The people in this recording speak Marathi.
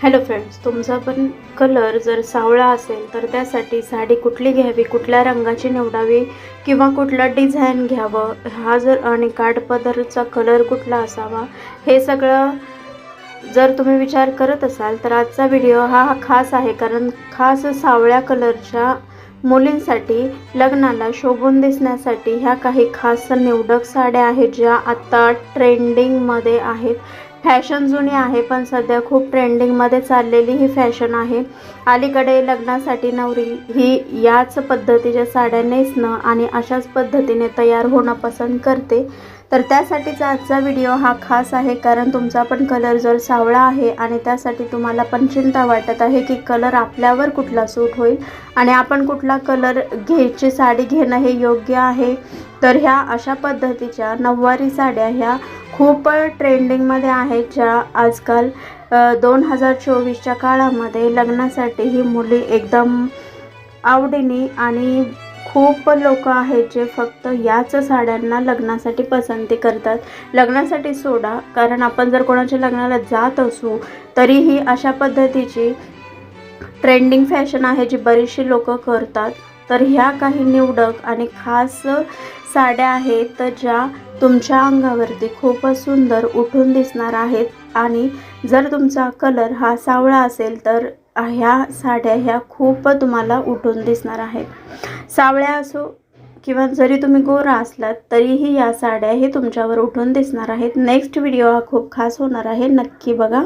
हॅलो फ्रेंड्स तुमचा पण कलर जर सावळा असेल तर त्यासाठी साडी कुठली घ्यावी कुठल्या रंगाची निवडावी किंवा कुठला डिझाईन घ्यावं? हा जर आणि काठपदरचा कलर कुठला असावा? हे सगळं जर तुम्ही विचार करत असाल तर आजचा व्हिडिओ हा हा खास आहे. कारण खास सावळ्या कलरच्या मुलींसाठी लग्नाला शोभून दिसण्यासाठी ह्या काही खास निवडक साड्या आहेत ज्या आत्ता ट्रेंडिंगमध्ये आहेत. फॅशन जुनी आहे पण सध्या खूप ट्रेंडिंगमध्ये चाललेली ही फॅशन आहे. अलीकडे लग्नासाठी नवरी ही याच पद्धतीच्या साड्या नेसणं आणि अशाच पद्धतीने तयार होणं पसंत करते. तर त्यासाठीचा आजचा व्हिडिओ हा खास आहे कारण तुमचा पण कलर जर सावळा आहे आणि त्यासाठी तुम्हाला पण चिंता वाटत आहे की कलर आपल्यावर कुठला सूट होईल आणि आपण कुठला कलर घ्यायची साडी घेणं हे योग्य आहे. तर ह्या अशा पद्धतीच्या नऊवारी साड्या ह्या खूप ट्रेंडिंगमध्ये आहेत ज्या आजकाल दोन हजार चोवीसच्या काळामध्ये लग्नासाठी ही मुली एकदम आवडीने आणि खूप लोक आहेत जे फक्त याच साड्यांना लग्नासाठी पसंती करतात. लग्नासाठी सोडा कारण आपण जर कोणाच्या लग्नाला जात असू तरीही अशा पद्धतीची ट्रेंडिंग फॅशन आहे जी बरीचशी लोक करतात. तर ह्या काही निवडक आणि खास साड्या आहेत तर ज्या तुमच्या अंगावरती खूपच सुंदर उठून दिसणार आहेत. आणि जर तुमचा कलर हा सावळा असेल तर ह्या साड्या ह्या खूप तुम्हाला उठून दिसणार आहेत. सावळ्या असो किंवा जरी तुम्ही गोरा असलात तरीही या साड्या हे तुमच्यावर उठून दिसणार आहेत. नेक्स्ट व्हिडिओ हा खूप खास होणार आहे. नक्की बघा.